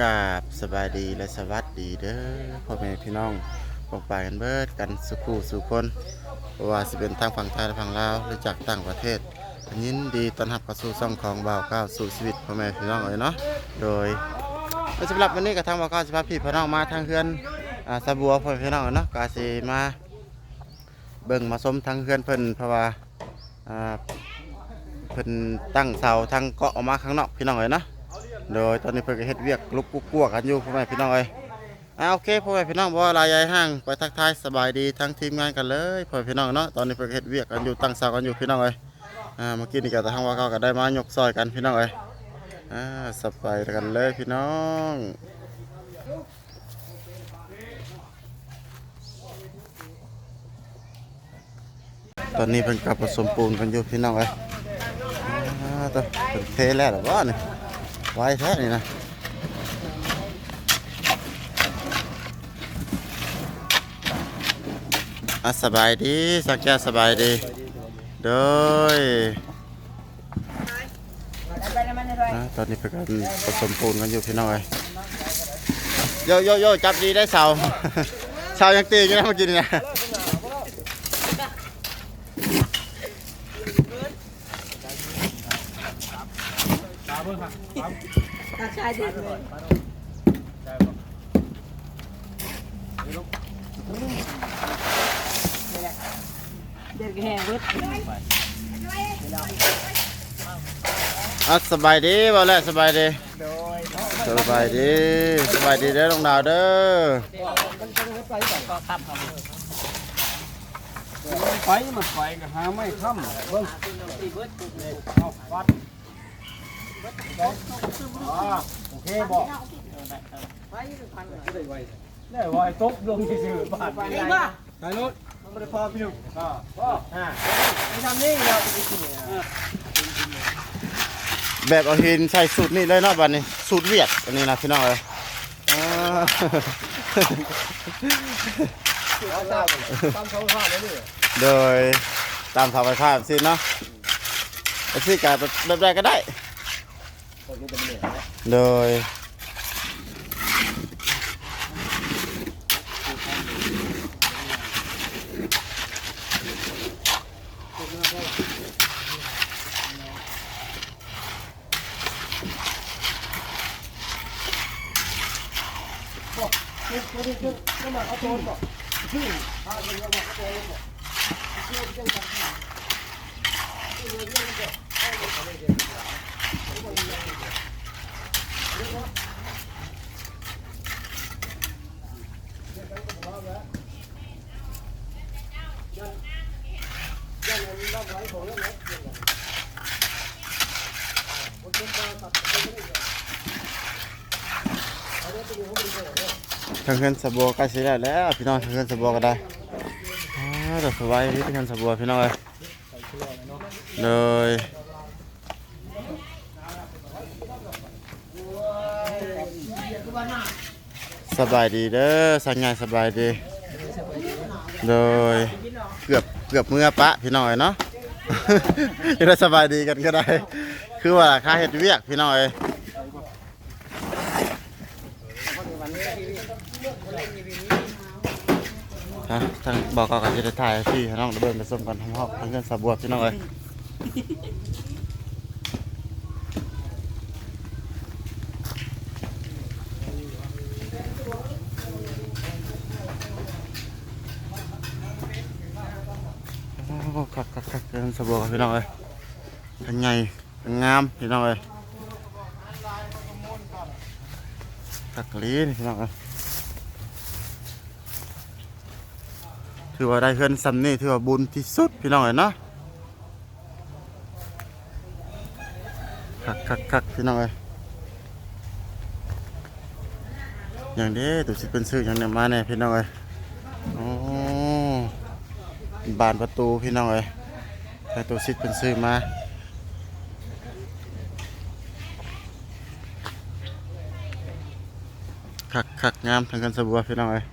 สบายดีและสวัสดีเด้อพ่อแม่พี่น้องปกปายกันเบิดกันสุขูสุคนว่าสิเป็นทางฝั่งไทยและฝั่งลาวหรือจากต่างประเทศยินดีต้อนรับเข้าสู่ช่องของบ่าวก้าวสู่ชีวิตพ่อแม่พี่น้องเอ้ยเนาะโดยสำหรับวันนี้ก็ทางบ่าวก้าวสิพาพี่พี่น้องมาทางเฮือนอ่าสะบัวพ่อแม่พี่น้องเอ้ยเนาะก็สิมาเบิ่งมาชมทางเฮือนเพิ่นเพราะว่าอ่าเพิ่นตั้งเสาทางเกาะออกมาข้างนอกพี่น้องเอ้ยเนาะ โดยตอนนี้เพิ่นก็เฮ็ดเวียกลุกกุ๊กกัวกันอยู่พ่อแม่พี่น้องเอ้ยอ่าโอเคพ่อแม่พี่น้องบ่ว่าลายใหญ่ห้างไปทักทายสบายดีทั้งทีมงานกันเลยพ่อแม่พี่น้องเนาะตอนนี้เพิ่นก็เฮ็ดเวียกกันอยู่ตั้งเสากันอยู่พี่น้องเอ้ยอ่าเมื่อกี้นี่ก็ทางว่าเขาก็ได้มายกซอยกันพี่น้องเอ้ยอ่าสบายกันเลยพี่น้องตอนนี้เพิ่นกับผสมปูนกันอยู่พี่น้องเอ้ยอ่าตัวเพิ่นเทแล้วเหรอวะนี่ย ไว้แท้นี่นะอะสบายดีสักแก่สบายดีโดยตอนนี้เป็นการผสมปูนกันอยู่พี่น้องเอ้ยโยโยโยจับดีได้เสาเสายังตีกันนะเมื่อกี้นี่นะ ตักชายเด็ดเลยเด็กแห่เวทอะสบายดีบ่แล้วสบายดีสบายดีสบายดีเด้อน้องดาวเด้อไปมันไปก็หาไม่ค่ำเบิ่งเอาวัดอ่า โอเคบอกได้ไวตกลงที่ซื่อบาทไปได้ไปรถมันไม่ได้พอพี่หนุ่มอ่าอ่าไม่ทำนี่เราไปกินเนี่ยแบบเอาหินใส่สูตรนี่เลยเนาะบัดนี้สูตรเวียดอันนี้นะพี่น้องเอ้ยอ่าตามเขาข้าเลยโดยตามทางไปภาพสิเนาะไอ้ที่การแบบใดก็ได้ โดย ทางเงินสบัวใกล้สิได้แล้วพี่น้องทางเงินสบัวก็ได้อ่สบายพี่ทางเงินสบัวพี่น้องเอ้ยเลย สบายดีเด้อสัญญาสบายดี โดยเกือบเกือบเมื่อปะพี่น้อยเนาะจะได้สบายดีกันก็ได้ คือว่าค่าเห็ดเวียกพี่น้อยฮะทางบอกกับจะได้ถ่ายพี่น้องเดินไปส้มกันทั้งห้องทั้งเงินสาบัวพี่น้อยโอ้ คักคักคักเสบพี่น้องเอ้ยทั้งไงทั้งงามพี่น้องเอ้ยคักลีนพี่น้องเอ้ยถือว่าได้เพื่อนซ้ำนี่ถือว่าบุญที่สุดพี่น้องเอ๋ยนะคักคักคักพี่น้องเอ๋ยอย่างนี้ตัวสิเป็นซื้ออย่างเนี้ยมาแน่พี่น้องเอ๋ย บานประตูพี่น้องเอ๋ยแต่ตัวสิเป็นซื้อมาคักคักงามทางกันสบัวพี่น้องเอ๋ย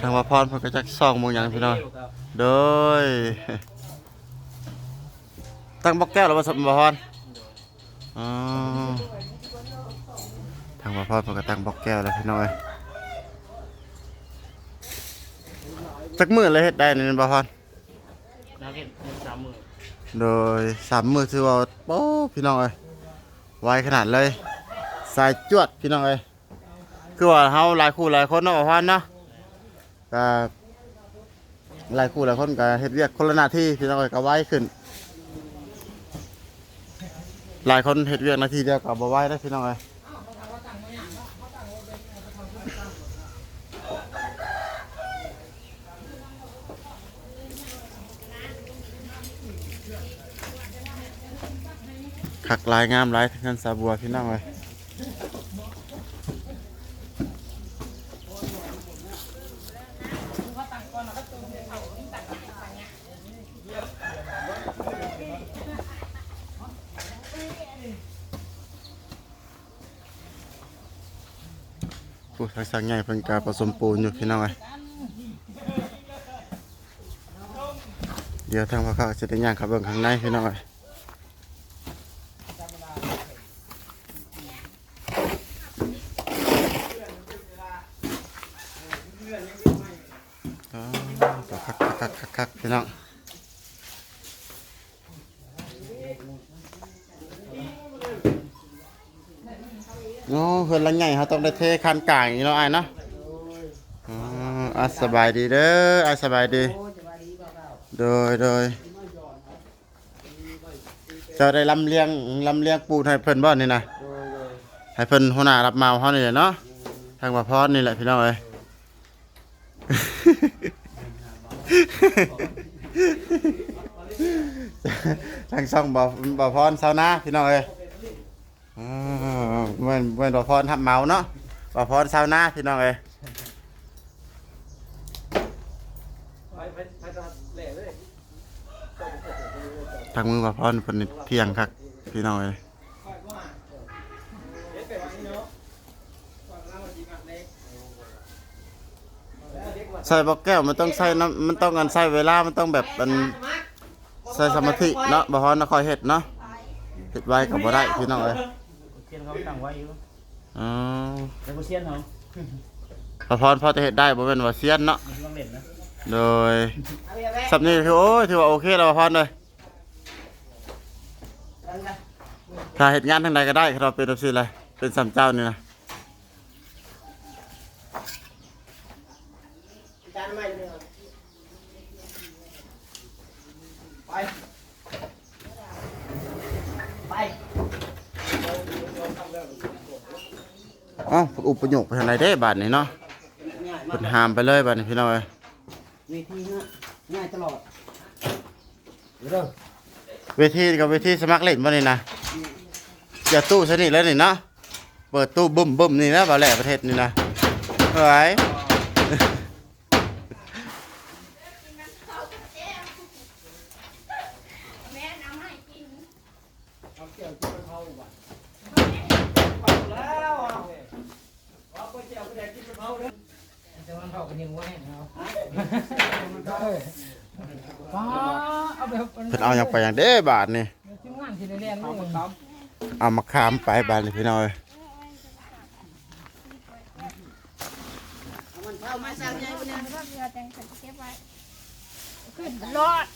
ทางว่าพรเพิ่นก็จักซ่องมึงหยังพี่น้องโดยตั้งบล็อกแก้วแล้วบ่สมบ่พรอ๋อ ทางบ่พรเพิ่นก็ตั้งบล็อกแก้วแล้วพี่น้องเอ้ยจักมื้อเลยเฮ็ดได้นี่บ่พรนักเก็ตสามหมื่นโดยสามมื้อถือว่าโป๊พี่น้องเอ้ยไวขนาดเลย สายจวดพี่น้องเอ้ยคือว่าเฮาหลายคู่หลายคนเนาะบ่พรเนาะก็หลายคู่หลายคนก็เฮ็ดเวียกคนละหน้าที่พี่น้องเอ้ยก็ไวขึ้นหลายคนเฮ็ดเวียกหนาทีเดียวกับบ่ไหวได้พี่น้องเอ้ย ขักลายงามหลายทั้งนั้นสาบัวพี่น้องเอ้ยผู้ทักษะใหญ่เพิ่นกาผสมปูนอยู่พี่น้องเอ้ยเดี๋ยวทางพ่อข้าจะได้ย่างเขับเบิ่งข้างในพี่น้องเอ้ย อ๋อคัก คักคักพี่น้องโอ้เพื่อนหลังใหญ่เขาต้องได้เทคันกลางอย่างนี้เนาะไอ้เนาะอ๋ออะสบายดีเด้ออาสบายดี โดยโดยเจะได้ลำเลียงลำเลียงปูนให้เพิ่นบ่นี่นะให้เพิ่นหัวหน้ารับเมาเขานี่แหละเนาะทางว่าพอดนี่แหละพี่น้องเอ้ย ทางช่องบ่บ่พรเซานาพี่น้องเอ้ยอ่าเว้นเว้นบ่พรทับเมาเนาะบ่พรเซานาพี่น้องเอ้ยทางมือบ่พรเพิ่นเที่ยงคักพี่น้องเอ้ย เด็กไปวันนี้เนาะฝั่งเราจีกันเล็กเด็กว่า ใส่บ่แก้วมันต้องใส่น้ำมันต้องกันใส่เวลา มันต้องแบบมันใส่สมาธิเนาะบ่พรน่ะคอยเฮ็ดเนาะเฮ็ดไว้ก็บ่ได้พี่น้องเอ้ยเซียนเขาตั้งไว้อยู่อ๋อแต่บ่เซียนเขาบ่พรพอจะเฮ็ดได้บ่แม่นว่าเซียนเนาะมันต้องเล่นนะโดยสับนี้ถือโอ้ยถือว่าโอเคแล้วบ่พรเลยถ้าเฮ็ดงานทางใดก็ได้เราเป็นแบบซี่เลยเป็นสามเจ้านี่นะ อ๋ออุปโยคไปทางไหนได้บาทนี่เนาะเพิ่นหามไปเลยบาทนี่พี่น้องเอ้ยเวทีฮะง่ายตลอดเด้อเวทีกับเวทีสมัครเล่นบ่นี่นะอย่าตู้ซะนี่แล้วนี่เนาะเปิดตู้บึ้มบึ้มนี่นะบ่าวแหล่ประเทศนี่นะเอ้ยแล้วเอาไปเจียวไปแดกกินกะเพราเด้อ จะมันเข้ากันยังไงเนาะป้าเอาไปเพิ่นเอาหยังไปหยังเด้บาทนี่ทีมงานที่ได้เรียนเลยเอามาขามไปบาทนี่พี่น้องเอ้ยมันเข้ามาสร้างใหญ่ปะเนี่ยรอบเดียวจังฉันเก็บไว้ขึ้นรอด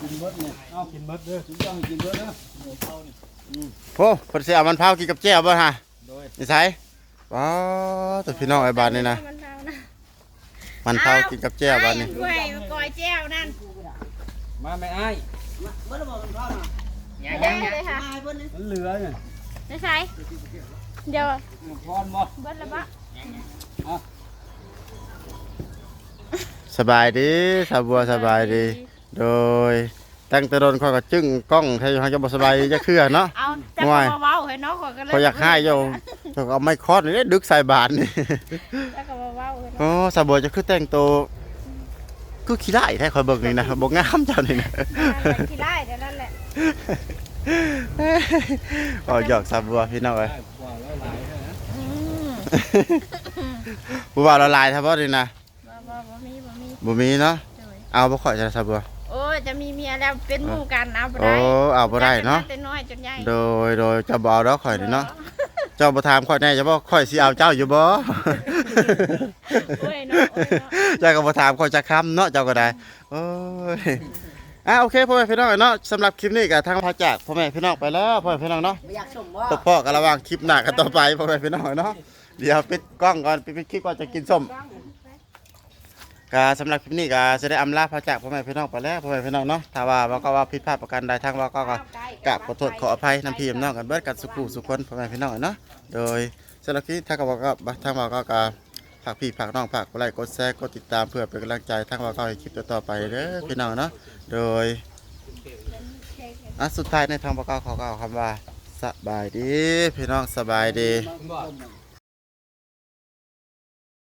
กินเบิดเนี่ยเอากินเบิดเด้อทุกอย่างกินเบิดเด้อโอ้เพิ่นสิเอามันเผากินกับแจ่วบ่ฮะโดยนี่ไส อ๋อตัวพี่น้องไอ้บาทนี่นะมันเท่านะมันเผากินกับแจ่วบาทนี่ไอ้กล้วยกอยแจ้วนั่นมาไม่อ้ายเมื่อเราบอกมันเข้าน่ะได้เลยค่ะตายเพิ่นนี่มันเหลือเนี่ยได้ใช้เดี๋ยวมันพรบ่เบิดละบะสบายดีสาวบัวสบายดี โดยตั้งแต่โดนข้อยก็จึ้งกล้องให้เขาจะบ่สบายจะเคลื่อเนาะเอาจะง่วยมาเว้าให้น้องขอยก็เลยเขาอยากให้โย มเขาก็เอาไม้คอดนี่ดึกใส่บาทนี่จะก็มาเว้าให้น้องโอ้สาวบัวจะคือแต่งตัวคือขี้ไล่แท้คอยเบิ่งนี่นะบ่งามเจ้านี่นะมันขี้ไล่เดี๋ยวนั่นแหละอ๋อหยอกสาวบัวพี่น้องเอ้ยว่าแล้วหลายเท่านะอืมผู้ว่าละลายท่าบ่นี่นะบ่บ่บ่มีบ่มีบ่มีเนาะโดยเอาบ่ค่อยจะสาวบัว โอ้ยจะมีเมียแล้วเป็นหมู่กันเอาบ่โอ้ได้เอาบ่ได้เนาะ แต่น้อยจนใหญ่โดยโดยเจ้าบ่เอาดอกข่อยนี่เนาะ เจ้าบ่ถามข่อยแน่จะบ่ข่อยสิเอาเจ้าอยู่บ่ โอ้ยเนาะโอ้ยเนาะ เจ้าก็บ่ถามข่อยจะค้ำเนาะเจ้าก็ได้โอ้ยอะโอเคพ่อแม่พี่น้องเนาะสำหรับคลิปนี้ก็ทางพาจากพ่อแม่พี่น้องไปแล้วพ่อแม่พี่น้องเนาะ ไม่อยากชมบ่ตบพ่อกันระหว่างคลิปหน้ากันต่อไปพ่อแม่พี่น้องเนาะเดี๋ยวปิดกล้องก่อนปิดคลิปก่อนจะกินส้ม ก็สำหรับคลิปนี้ก็จะได้อำลาพาจากพ่อแม่พี่น้องไปแล้วพ่อแม่พี่น้องเนาะถ้าว่าว่าก็ว่าผิดพลาดประการใดทางว่าก็ก็กราบขอโทษขออภัยน้ำพี่น้องกันเบิดกันสุขุสุขคนพ่อแม่พี่น้องเนาะโดยสำหรับคลิปทางก็ว่าก็ทางว่าก็ก็ฝากพี่ฝากน้องฝากไลค์กดแชร์กดติดตามเพื่อเป็นกำลังใจทางว่าก็ให้คลิปต่อไปเด้อพี่น้องเนาะโดยอะสุดท้ายในทางว่าก็ขอกล่าวคำว่าสบายดี พี่น้องสบายดี